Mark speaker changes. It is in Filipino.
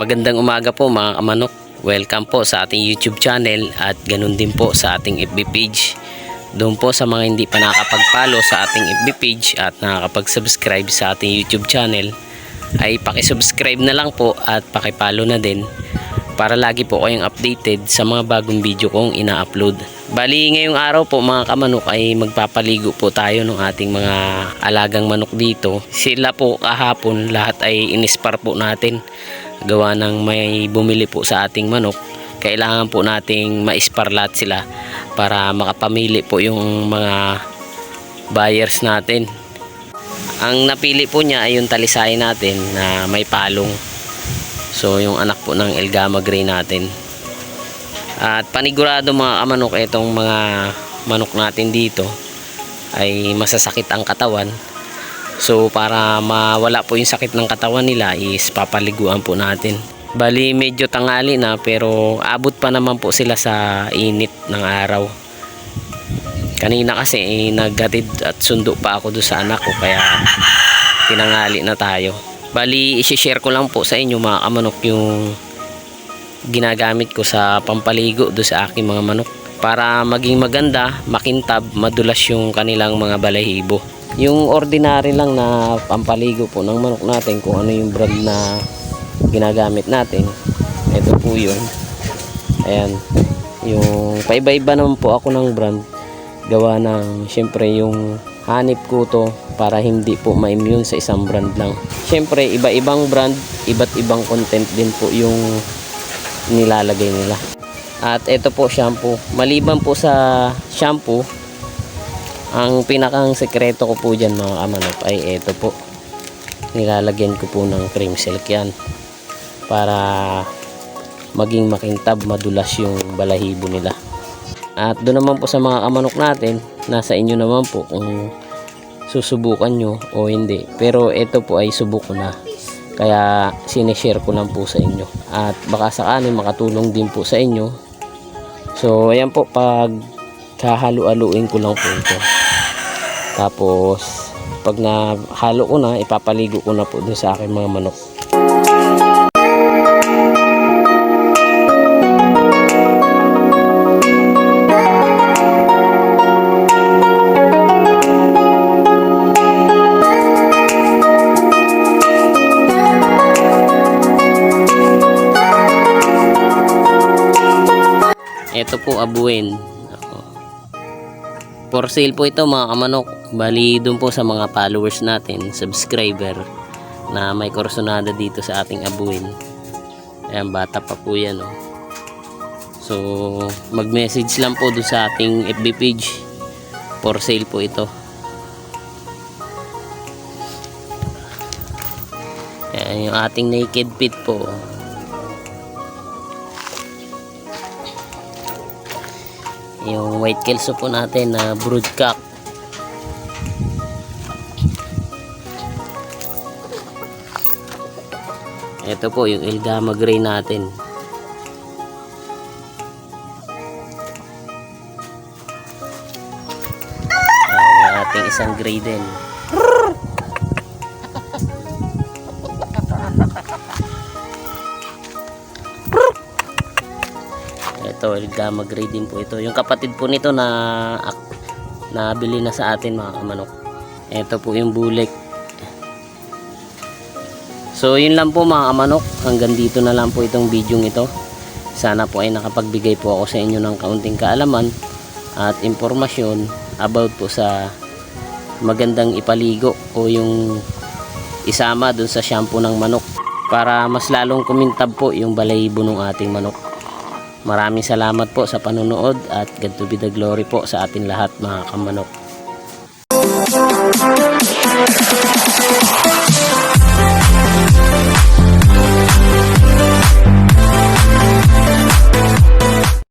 Speaker 1: Magandang umaga po mga kamanok. Welcome po sa ating YouTube channel at ganun din po sa ating FB page. Doon po sa mga hindi pa nakakapag-follow sa ating FB page at nakakapag-subscribe sa ating YouTube channel ay pakisubscribe na lang po at pakipollow na din para lagi po kayong updated sa mga bagong video kong ina-upload. Bali ngayong araw po mga kamanok ay magpapaligo po tayo ng ating mga alagang manok dito. Sila po kahapon lahat ay inispar po natin. Gawa ng may bumili po sa ating manok. Kailangan po nating maispar lahat sila para makapamili po yung mga buyers natin. Ang napili po niya ay yung talisay natin na may palong. So yung anak po ng Elgama Gray natin. At panigurado mga kamanok itong mga manok natin dito ay masasakit ang katawan. So para mawala po yung sakit ng katawan nila is papaliguan po natin. Bali medyo tangali na pero abot pa naman po sila sa init ng araw. Kanina kasi eh, naghatid at sundo pa ako doon sa anak ko kaya tinangali na tayo. Bali i-share ko lang po sa inyo mga kamanok yung ginagamit ko sa pampaligo do sa aking mga manok para maging maganda, makintab, madulas yung kanilang mga balahibo. Yung ordinary lang na pampaligo po ng manok natin kung ano yung brand na ginagamit natin. Ito po yun. Ayan. Yung paiba-iba naman po ako ng brand. Gawa ng syempre yung hanip ko to para hindi po ma-immune sa isang brand lang. Syempre iba-ibang brand, iba't ibang content din po yung nilalagay nila. At ito po shampoo. Maliban po sa shampoo, ang pinakang sekreto ko po dyan mga kamanok ay ito po. Nilalagyan ko po ng cream silk yan. Para maging makintab, madulas yung balahibo nila. At doon naman po sa mga kamanok natin, nasa inyo naman po kung susubukan nyo o hindi. Pero ito po ay subok na. Kaya sinishare ko lang po sa inyo. At baka sakali makatulong din po sa inyo. So ayan po pag hahalu-aluin ko lang po ito. Tapos pag nahalo ko na, ipapaligo ko na po dun sa aking mga manok. Ito po abuin. For sale po ito mga kamanok. Bali doon po sa mga followers natin, subscriber na may korsonada dito sa ating abuin. Ayan, bata pa po yan. Oh. So, mag-message lang po doon sa ating FB page. For sale po ito. Ayan, yung ating naked pit po. yung white kelso po natin na broodcock ito po yung Elgama Gray natin. Ayan, yung ating isang gray din. Ito Elgama Gray din po ito. Yung kapatid po nito na nabili na sa atin mga kamanok. Ito po yung bulik so yun lang po mga kamanok. Hanggang dito na lang po itong video ito. Sana po ay nakapagbigay po ako sa inyo ng kaunting kaalaman at impormasyon about po sa magandang ipaligo o yung isama dun sa shampoo ng manok. Para mas lalong kumintab po yung balayibo ng ating manok. Maraming salamat po sa panonood at God to be the glory po sa ating lahat mga kamanok.